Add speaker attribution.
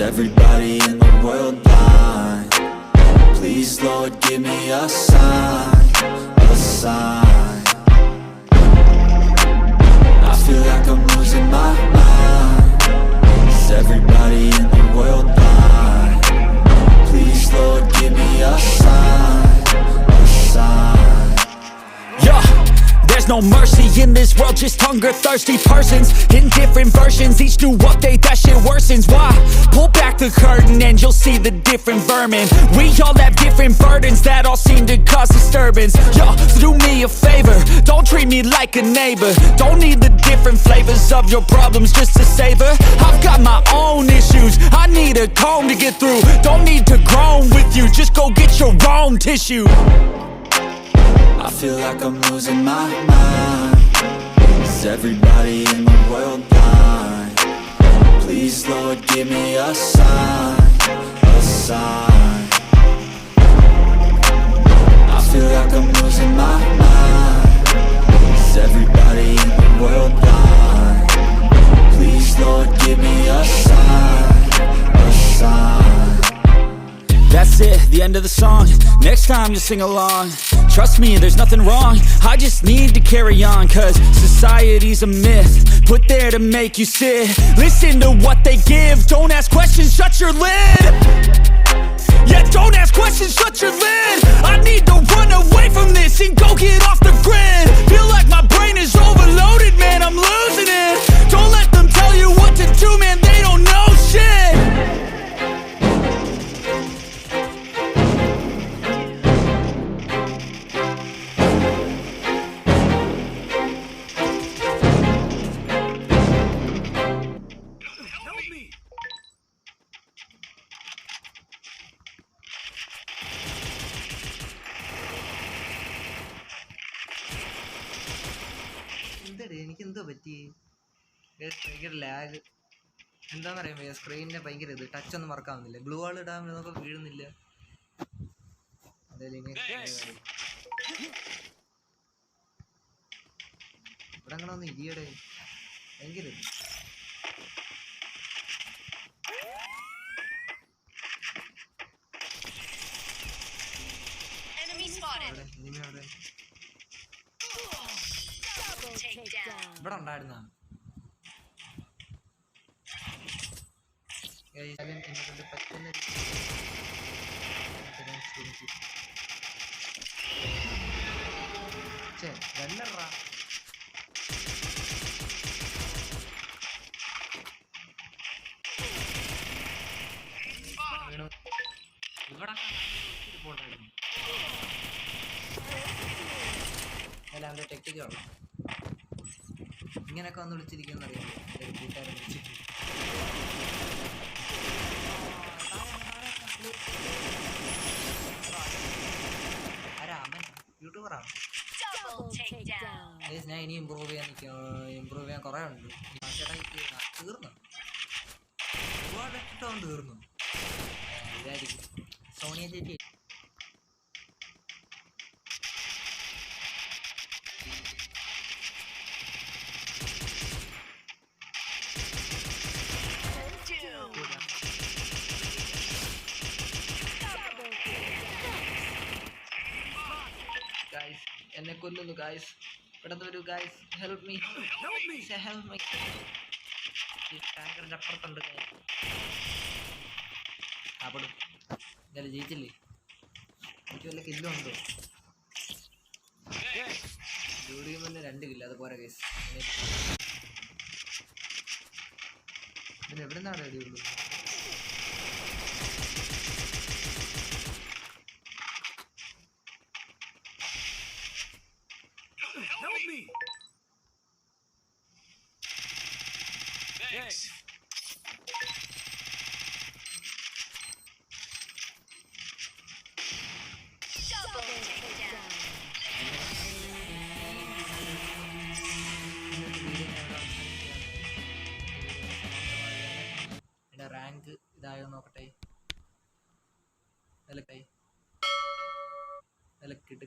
Speaker 1: Is everybody in the world blind? Please, Lord, give me a sign, a sign. I feel like I'm losing my mind. Is everybody in the world blind? Please, Lord, give me a sign, a sign.
Speaker 2: Yeah, there's no mercy in this world, just hunger thirsty persons in different versions. Each new update, that shit worsens. Why? The curtain and you'll see the different vermin. We all have different burdens that all seem to cause disturbance. So do me a favor, don't treat me like a neighbor. Don't need the different flavors of your problems just to savor. I've got my own issues, I need a comb to get through. Don't need to groan with you, just go get your own tissue.
Speaker 1: I feel like I'm losing my mind. Is everybody in the world blind? Please, Lord, give me a sign,
Speaker 2: end of the song. Next time you sing along. Trust me, there's nothing wrong. I just need to carry on, cause society's a myth. Put there to make you sit. Listen to what they give. Don't ask questions, shut your lid. Yeah, don't ask questions, shut
Speaker 3: എനിക്ക് എന്തോ പറ്റി ഭയങ്കര lag എന്താണെന്നറിയാമോ സ്ക്രീനിന്റെ ഭയങ്കര ഇത് touch ഒന്നും മറക്കാവുന്നില്ല glue വാൾ ഇടാൻ നമുക്ക് വീഴുന്നില്ല. എന്തായാലും ഇനി കാര്യം. ഇവിടെ അങ്ങനെ ഒന്ന് ഇരിയടേ. ഭയങ്കര ഇത്. ഇവിടെ ഉണ്ടായിരുന്ന ചേ ഇവിടെ പോണ്ടായിരുന്നു ടെക്നിക്കാണോ ഇങ്ങനെയൊക്കെ വന്ന് വിളിച്ചിരിക്കുന്ന എന്റെ കൂട്ടുകാരൻ വിളിച്ചിട്ട്. യൂട്യൂബറാണ് ഞാൻ ഇനി ഇമ്പ്രൂവ് ചെയ്യാൻ നിൽക്കുക ഇമ്പ്രൂവ് ചെയ്യാൻ കുറേ ഉണ്ട്. ചേട്ടാ തീർന്നു? ഒരുപാട് ഇഷ്ടം തീർന്നു. ഇതായിരിക്കും. സോണിയ ചേച്ചി കൊല്ലുന്നു ഗായ്സ് പെട്ടെന്ന് വരൂ guys help me help me ഈ ടാങ്കറിന്റെ അപ്പുറത്തുണ്ട്. അവിടെ. എന്തായാലും ജയിച്ചില്ലേ? എനിക്ക് വല്ല കില്ലും ഉണ്ടോ? ജോഡി തന്നെ രണ്ട് കില്ല അത് പോരാ ഗൈസ് പിന്നെ എവിടെ നിന്നാണ് അടിയുള്ളൂ ഇത് ഇതായോ നോക്കട്ടെ? നിലക്കായി നിലക്കിട്ട്